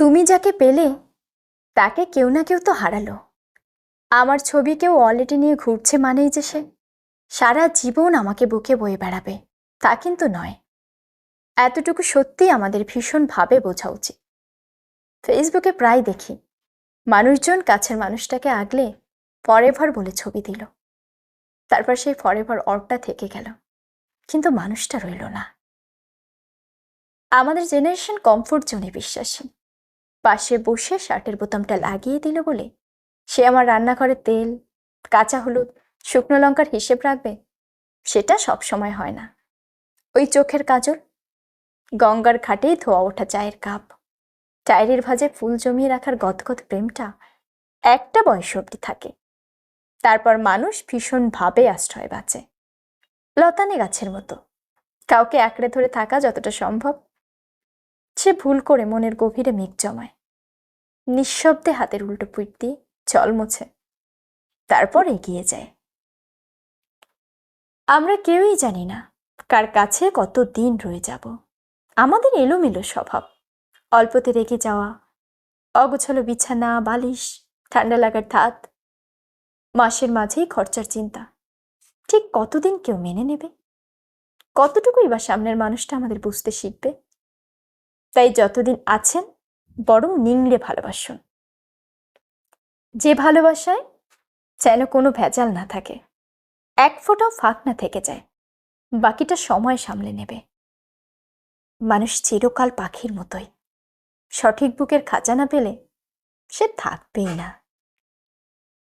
তুমি যাকে পেলে, তাকে কেউ না কেউ তো হারালো। আমার ছবি কেউ অলরেডি নিয়ে ঘুরছে মানেই যে সে সারা জীবন আমাকে বুকে বয়ে বেড়াবে, তা কিন্তু নয়। এতটুকু সত্যি আমাদের ভীষণভাবে বোঝা উচিত। ফেসবুকে প্রায় দেখি, মানুষজন কাছের মানুষটাকে আগলে ফরেভার বলে ছবি দিল। তারপর সেই ফরেভার অরটা থেকে গেল, কিন্তু মানুষটা রইল না। আমাদের জেনারেশন কমফোর্ট জোনে বিশ্বাসী। পাশে বসে শার্টের বোতামটা লাগিয়ে দিল বলে, সে আমার রান্নাঘরে তেল, কাঁচা হলুদ, শুকনো লঙ্কার হিসেব রাখবে? সেটা সব সময় হয় না। ওই চোখের কাজল, গঙ্গার ঘাটেই ধোয়া ওঠা চায়ের কাপ চায়ের ভাজে ফুল জমিয়ে রাখার গদগদ প্রেমটা একটা বয়স অব্দি থাকে। তারপর মানুষ ভীষণভাবে আশ্রয় বাঁচে। লতানে গাছের মতো। কাউকে আঁকড়ে ধরে থাকা যতটা সম্ভব সে ভুল করে মনের গভীরে মেঘ জমায়। নিঃশব্দে হাতের উল্টো পিঠ জল মোছে। তারপর এগিয়ে যায়। আমরা কেউই জানি না কার কাছে কত দিন রয়ে যাব। আমাদের এলোমেলো স্বভাব। অল্পতে রেগে যাওয়া, অগোছালো বিছানা, বালিশ, ঠান্ডা লাগার ধাত। মাসের মাঝেই খরচার চিন্তা। ঠিক কতদিন কেউ মেনে নেবে? কতটুকুই বা সামনের মানুষটা আমাদের বুঝতে শিখবে? তাই যতদিন আছেন, বরং নিংড়ে ভালোবাসুন। যে ভালোবাসায় যেন কোনো ভেজাল না থাকে, এক ফোঁটাও ফাঁক না থেকে যায়, বাকিটা সময় সামলে নেবে। মানুষ চিরকাল পাখির মতোই, সঠিক বুকের খাঁচা না পেলে সে থাকবেই না।